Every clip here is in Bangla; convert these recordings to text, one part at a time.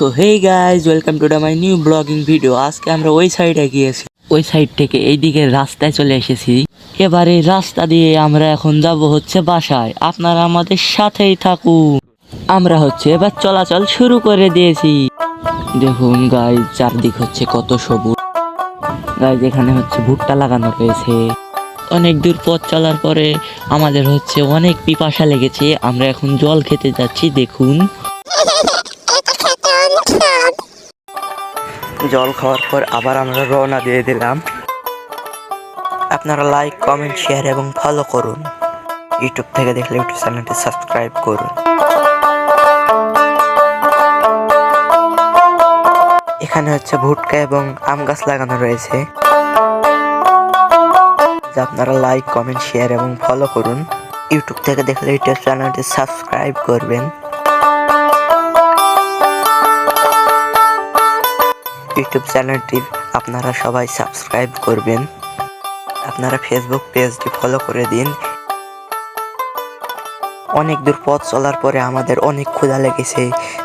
So hey guys welcome to my new blogging video আজকে আমরা ওই সাইডে গিয়েছি। ওই সাইড থেকে এই দিকে রাস্তায় চলে এসেছি। এবারে রাস্তা দিয়ে আমরা এখন যাব হচ্ছে বাসায়। আপনারা আমাদের সাথেই থাকুন। আমরা হচ্ছে এবার চলাচল শুরু করে দিয়েছি। দেখুন গাইজ চারদিক হচ্ছে কত সবুজ। গাইজ এখানে হচ্ছে ভুট্টা লাগানো রয়েছে। অনেক দূর পথ চলার পরে আমাদের হচ্ছে অনেক পিপাসা লেগেছে। আমরা এখন জল খেতে যাচ্ছি, দেখুন। জল খাওয়ার পর আবার আমরা রওনা দিয়ে দিলাম। আপনারা লাইক কমেন্ট শেয়ার এবং ফলো করুন। ইউটিউব থেকে দেখলে ইউটিউব চ্যানেলটি সাবস্ক্রাইব করুন। এখানে হচ্ছে ভুট্টা এবং আম গাছ লাগানো রয়েছে। আপনারা লাইক কমেন্ট শেয়ার এবং ফলো করুন। ইউটিউব থেকে দেখলে ইউটিউব চ্যানেলটি সাবস্ক্রাইব করবেন। ইউটিউব চ্যানেলটি আপনারা সবাই সাবস্ক্রাইব করবেন। আপনারা ফেসবুক পেজটি ফলো করে দিন। অনেক দূর পথ চলার পরে আমাদের অনেক ক্ষুধা লেগেছে,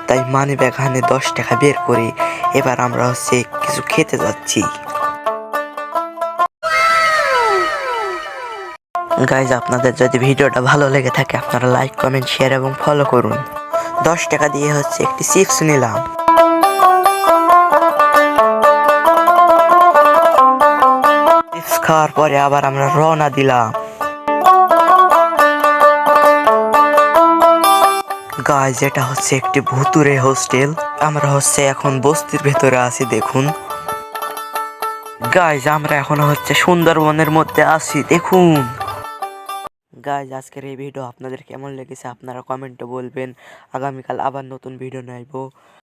তাই মানি ব্যাগানে দশ টাকা বের করি। এবার আমরা হচ্ছে কিছু খেতে যাচ্ছি। গাইজ আপনাদের যদি ভিডিওটা ভালো লেগে থাকে, আপনারা লাইক কমেন্ট শেয়ার এবং ফলো করুন। দশ টাকা দিয়ে হচ্ছে একটি চিপস নিলাম। খাওয়ার পরে আবার আমরা রওনা দিলাম। গাইজ এটা হচ্ছে একটি ভুতুরে হোস্টেল আমরা হচ্ছে এখন বস্তির ভেতরে আছি, দেখুন। গাইজ আমরা এখন হচ্ছে সুন্দরবনের মধ্যে আছি, দেখুন। গাইজ আজকের এই ভিডিও আপনাদের কেমন লেগেছে, আপনারা কমেন্টে বলবেন। আগামীকাল আবার নতুন ভিডিও নেব